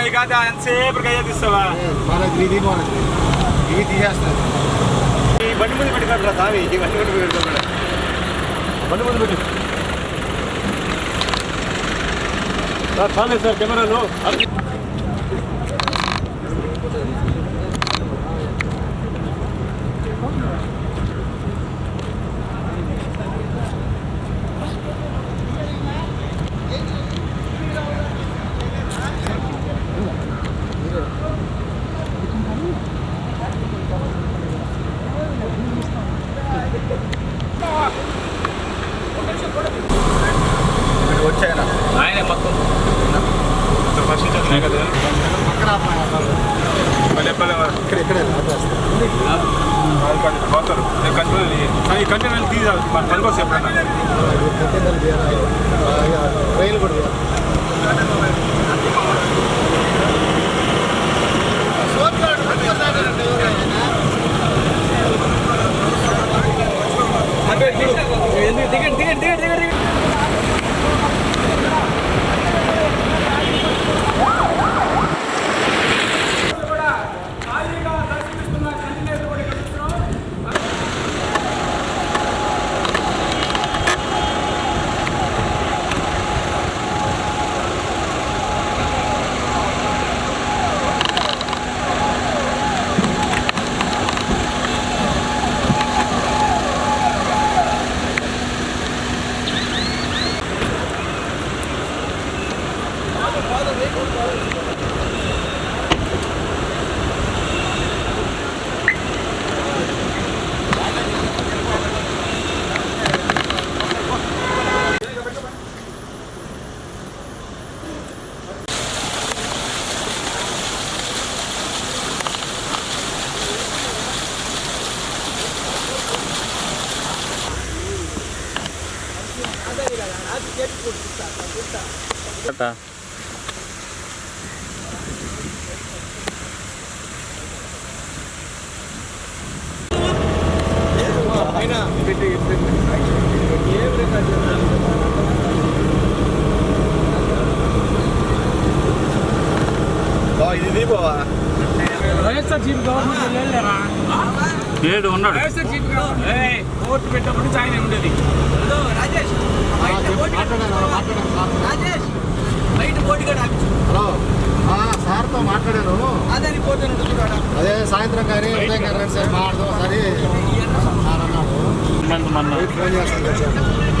ఈ కాదు ఎంతసేపు గయ్య తీస్తావా మనకి ఇది మనకి ఇవి తీసేస్తారు ఈ బండి ముందు పెట్టుకోరా స్వామి ఈ బండి ముందు పెట్టుకోరా బండి ముందు పెట్టు సార్ చాలేదు సార్ కెమెరాలు పోతారు కంటైనర్ తీసాలి మన చేయాలి. ఆ, రైలు కూడా Tata. ఇది దీపోవా వైఎస్ఆర్ జీప్ గవర్నమెంట్ వెళ్ళారా ఏడు ఉన్నాడు వైఎస్ఆర్ జీప్ గవర్నమెంట్ ఓటు పెట్టినప్పుడు నుంచి ఆయన ఉండేది హలో సార్తో మాట్లాడాను అదే సాయంత్రం కానీ ఉదయం కానీ సార్ మాట్లాడదాం సరే అన్నాడు ఫోన్ చేస్తాను